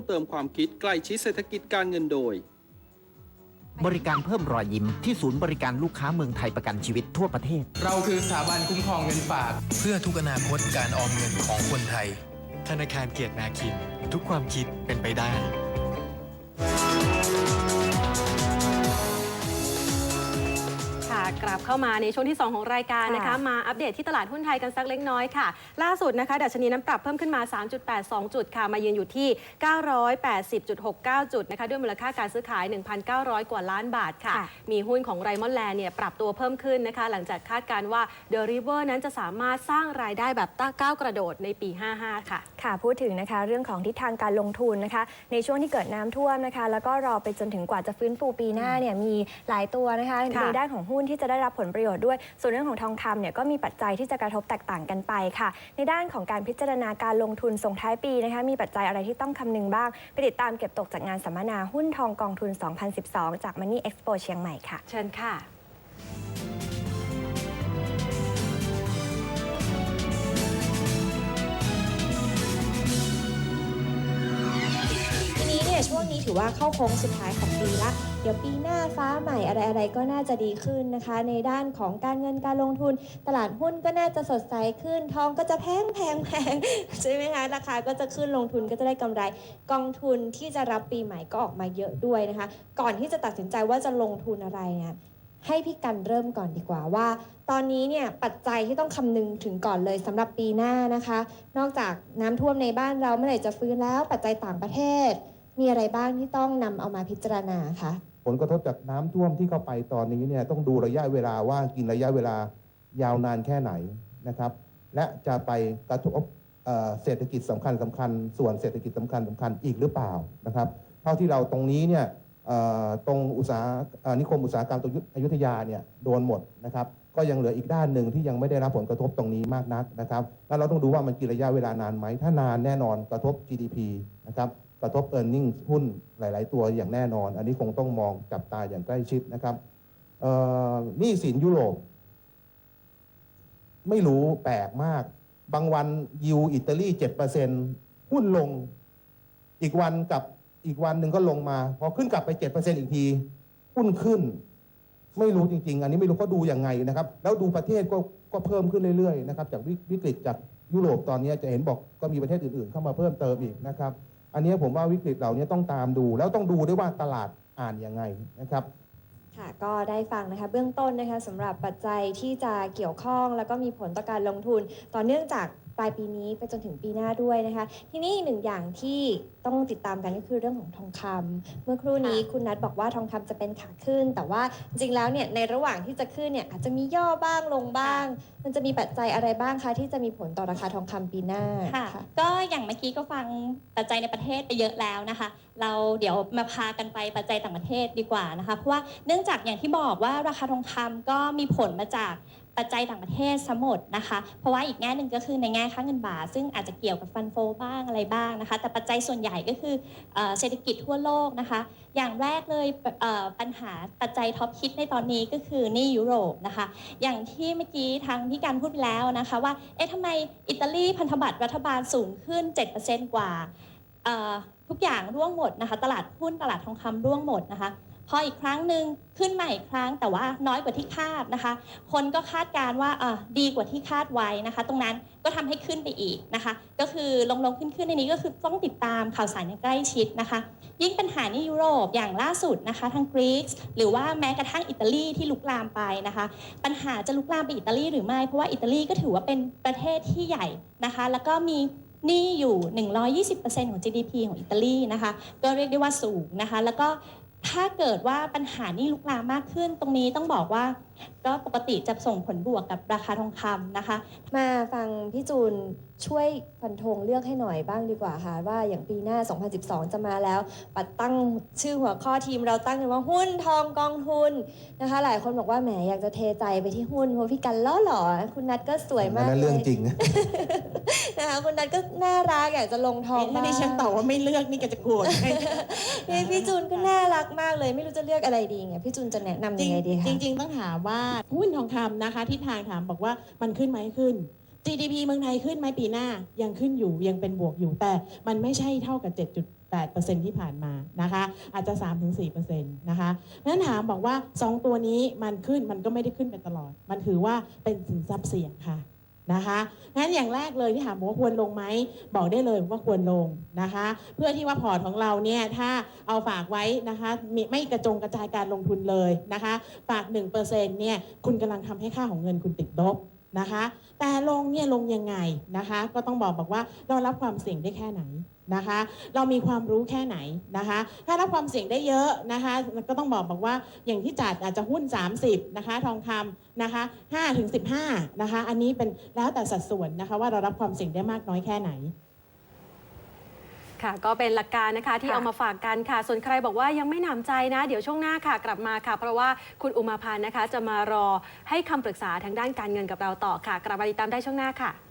มเติมความคิดใกล้ชิดเศรษฐกิจการเงินโดย บริการเพิ่มรอยยิ้มที่ศูนย์บริการลูกค้าเมืองไทยประกันชีวิตทั่วประเทศ เราคือสถาบันคุ้มครองเงินฝาก เพื่อทุกอนาคตการออมเงินของคนไทย ธนาคารเกียรตินาคิน ทุกความคิดเป็นไปได้ เข้ามาในช่วงที่ 2 ของรายการนะคะค่ะมาอัปเดตที่ตลาดหุ้นไทยกันสักเล็กน้อยค่ะ ล่าสุดนะคะดัชนีน้ำปรับเพิ่มขึ้นมา 3.82 จุดค่ะ มายืนอยู่ที่ 980.69 จุดนะคะ ด้วยมูลค่าการซื้อขาย 1,900 กว่าล้านบาทค่ะค่ะมีหุ้นของไรมอนแลนเนี่ยปรับตัวเพิ่มขึ้นนะคะ หลังจากคาดการณ์ว่าเดอะริเวอร์นั้นจะสามารถสร้างรายได้แบบต้าก้าวกระโดดในปี 55 ค่ะ ค่ะ พูดถึงนะคะเรื่องของทิศทางการลงทุนนะคะ ในช่วงที่เกิดน้ำท่วมนะคะ แล้วก็รอไปจนถึงกว่าจะฟื้นฟูปีหน้าเนี่ยมีหลายตัวนะคะค่ะในด้านของหุ้นที่จะได้รับผผลประโยชน์ด้วย ส่วนเรื่องของทองคำเนี่ยก็มีปัจจัยที่จะกระทบแตกต่างกันไปค่ะ ในด้านของการพิจารณาการลงทุนส่งท้ายปีนะคะมีปัจจัยอะไรที่ต้องคำนึงบ้าง ไปติดตามเก็บตกจากงานสัมมนาหุ้นทองกองทุน 2012 จาก Money Expo เชียงใหม่ค่ะ เชิญค่ะ ถือว่าเข้าโค้งสุดท้ายของปีละ เดี๋ยวปีหน้าฟ้าใหม่อะไรๆก็น่าจะดีขึ้นนะคะ ในด้านของการเงินการลงทุน ตลาดหุ้นก็น่าจะสดใสขึ้น ทองก็จะแพงแพงแพงใช่ไหมคะราคาก็จะขึ้นลงทุนก็จะได้กำไรกองทุนที่จะรับปีใหม่ก็ออกมาเยอะด้วยนะคะ ก่อนที่จะตัดสินใจว่าจะลงทุนอะไรเนี่ยให้พี่กันเริ่มก่อนดีกว่าว่า ตอนนี้เนี่ยปัจจัยที่ต้องคำนึงถึงก่อนเลยสำหรับปีหน้านะคะ นอกจากน้ำท่วมในบ้านเราเมื่อไหร่จะฟื้นแล้วปัจจัยต่างประเทศ มีอะไรบ้างที่ต้องนำเอามาพิจารณาคะผลกระทบจากน้ำท่วมที่เข้าไปตอนนี้เนี่ยต้องดูระยะเวลาว่ากินระยะเวลายาวนานแค่ไหนนะครับ และจะไปกระทบเอ่อเศรษฐกิจสำคัญสำคัญ ส่วนเศรษฐกิจสำคัญสำคัญอีกหรือเปล่านะครับ เท่าที่เราตรงนี้เนี่ยเอ่อตรงอุตสาหเอ่อนิคมอุตสาหกรรมตรงอยุธยาเนี่ยโดนหมดนะครับ ก็ยังเหลืออีกด้านหนึ่งที่ยังไม่ได้รับผลกระทบตรงนี้มากนักนะครับ แล้วเราต้องดูว่ามันกินระยะเวลานานไหม ถ้านานแน่นอนกระทบ GDP นะครับ กระทบ e a r n i n g หุ้นหลาย ๆ ตัวอย่างแน่นอน อันนี้คงต้องมองจับตาอย่างใกล้ชิดนะครับนี้สินยุโรป ไม่รู้แปลกมาก บางวันยูอิตาลี7%หุ้นลง อีกวันกับอีกวันหนึ่งก็ลงมา พอขึ้นกลับไป7%อีกที หุ้นขึ้น ไม่รู้จริง ๆ อันนี้ไม่รู้เขาดูยังไงนะครับ แล้วดูประเทศก็ก็เพิ่มขึ้นเรื่อย ๆ นะครับ จากวิกฤตจากยุโรปตอนนี้จะเห็นบอกก็มีประเทศอื่น ๆ เข้ามาเพิ่มเติมอีกนะครับ อันนี้ผมว่าวิกฤตเหล่านี้ต้องตามดู แล้วต้องดูด้วยว่าตลาดอ่านยังไงนะครับค่ะก็ได้ฟังนะคะเบื้องต้นนะคะสำหรับปัจจัยที่จะเกี่ยวข้อง แล้วก็มีผลต่อการลงทุน ต่อเนื่องจาก ปลายปีนี้ไปจนถึงปีหน้าด้วยนะคะ ทีนี้อีกหนึ่งอย่างที่ต้องติดตามกันก็คือเรื่องของทองคำเมื่อครู่นี้คุณนัทบอกว่าทองคำจะเป็นขาขึ้น แต่ว่าจริงๆแล้วเนี่ยในระหว่างที่จะขึ้นเนี่ยอาจจะมีย่อบ้างลงบ้าง มันจะมีปัจจัยอะไรบ้างคะที่จะมีผลต่อราคาทองคำปีหน้าค่ะ ก็อย่างเมื่อกี้ก็ฟังปัจจัยในประเทศไปเยอะแล้วนะคะ เราเดี๋ยวมาพากันไปปัจจัยต่างประเทศดีกว่านะคะเพราะว่าเนื่องจากอย่างที่บอกว่าราคาทองคำก็มีผลมาจาก ปัจจัยต่างประเทศสมดนะคะ เพราะว่าอีกแง่หนึ่งก็คือในแง่ค่าเงินบาทซึ่งอาจจะเกี่ยวกับฟันโฟบ้างอะไรบ้างนะคะ แต่ปัจจัยส่วนใหญ่ก็คือเอเศรษฐกิจทั่วโลกนะคะ อย่างแรกเลยเปัญหาปัจจัยท็อปฮิตในตอนนี้ก็คือนี้ยุโรปนะคะ อย่างที่เมื่อกี้ทางพี่การพูดไปแล้วนะคะว่า เอ๊ะทำไมอิตาลีพันธบัตรรัฐบาลสูงขึ้น 7%กว่าทุกอย่างร่วงหมดนะคะ ตลาดหุ้นตลาดทองคำร่วงหมดนะคะ พออีกครั้งหนึ่งขึ้นม่อีกครั้งแต่ว่าน้อยกว่าที่คาดนะคะ คนก็คาดการณ์ว่าเอ่อดีกว่าที่คาดไว้นะคะ ตรงนั้นก็ทำให้ขึ้นไปอีกนะคะ ก็คือลงลงขึ้นขึ้นในนี้ก็คือต้องติดตามข่าวสารอย่างใกล้ชิดนะคะ ยิ่งปัญหานี้ยุโรปอย่างล่าสุดนะคะ ทางกรีซหรือว่าแม้กระทั่งอิตาลีที่ลุกลามไปนะคะ ปัญหาจะลุกลามไปอิตาลีหรือไม่ เพราะว่าอิตาลีก็ถือว่าเป็นประเทศที่ใหญ่นะคะ แล้วก็มีหนี้อยู่ 120%ของ GDP ของอิตาลีนะคะ ก็เรียกได้ว่าสูงนะคะ แล้วก็ ถ้าเกิดว่าปัญหานี้ลุกลามมากขึ้น ตรงนี้ต้องบอกว่า ก็ปกติจะส่งผลบวกกับราคาทองคำนะคะ มาฟังพี่จูนช่วยฟันธงเลือกให้หน่อยบ้างดีกว่าค่ะ ว่าอย่างปีหน้า 2012 จะมาแล้ว ปัดตั้งชื่อหัวข้อทีมเราตั้งกันว่าหุ้นทองกองทุนนะคะ หลายคนบอกว่าแหมอยากจะเทใจไปที่หุ้นเพราะพี่กันล้อหล่อคุณนัทก็สวยมากนั่นเลเรื่องยจริงนะคะคุณนัทก็น่ารักอยากจะลงทองถ้าดิฉันตอบว่าไม่เลือกนี่ก็จะโกรธให้พี่พี่จูนก็น่ารักมากเลย ไม่รู้จะเลือกอะไรดีไงพี่จูนจะแนะนำยังไงดีคะจริง ๆ ต้องถามว่าหุ้นทองคำนะคะที่ทางถามบอกว่ามันขึ้นไหมขึ้น GDP เมืองไทยขึ้นไหมปีหน้ายังขึ้นอยู่ยังเป็นบวกอยู่แต่มันไม่ใช่เท่ากับ8%ที่ผ่านมานะคะ อาจจะ 3-4%นะคะนั้นถามบอกว่า 2 ตัวนี้มันขึ้นมันก็ไม่ได้ขึ้นไปตลอด มันถือว่าเป็นสินทรัพย์เสี่ยงค่ะ นะคะงั้นอย่างแรกเลยที่ถามว่าควรลงไหมบอกได้เลยว่าควรลงนะคะ เพื่อที่ว่าพอร์ตของเราเนี่ยถ้าเอาฝากไว้นะคะมีไม่กระจงกระจายการลงทุนเลยนะคะ ฝาก1%เนี่ยคุณกำลังทำให้ค่าของเงินคุณติดลบนะคะ แต่ลงเนี่ยลงยังไงนะคะ ก็ต้องบอกบอกว่าเรารับความเสี่ยงได้แค่ไหน นะคะ เรามีความรู้แค่ไหนนะคะ ถ้ารับความเสี่ยงได้เยอะนะคะก็ต้องบอกบอกว่าอย่างที่จัดอาจจะหุ้น 30นะคะทองคำนะคะ5ถึง15นะคะอันนี้เป็นแล้วแต่สัดส่วนนะคะว่าเรารับความเสี่ยงได้มากน้อยแค่ไหนค่ะก็เป็นหลักการนะคะที่ค่ะเอามาฝากกันค่ะ ส่วนใครบอกว่ายังไม่หนำใจนะ เดี๋ยวช่วงหน้าค่ะกลับมาค่ะ เพราะว่าคุณอุมาพันธ์นะคะ จะมารอให้คำปรึกษาทางด้านการเงินกับเราต่อค่ะ กลับมาติดตามได้ช่วงหน้าค่ะ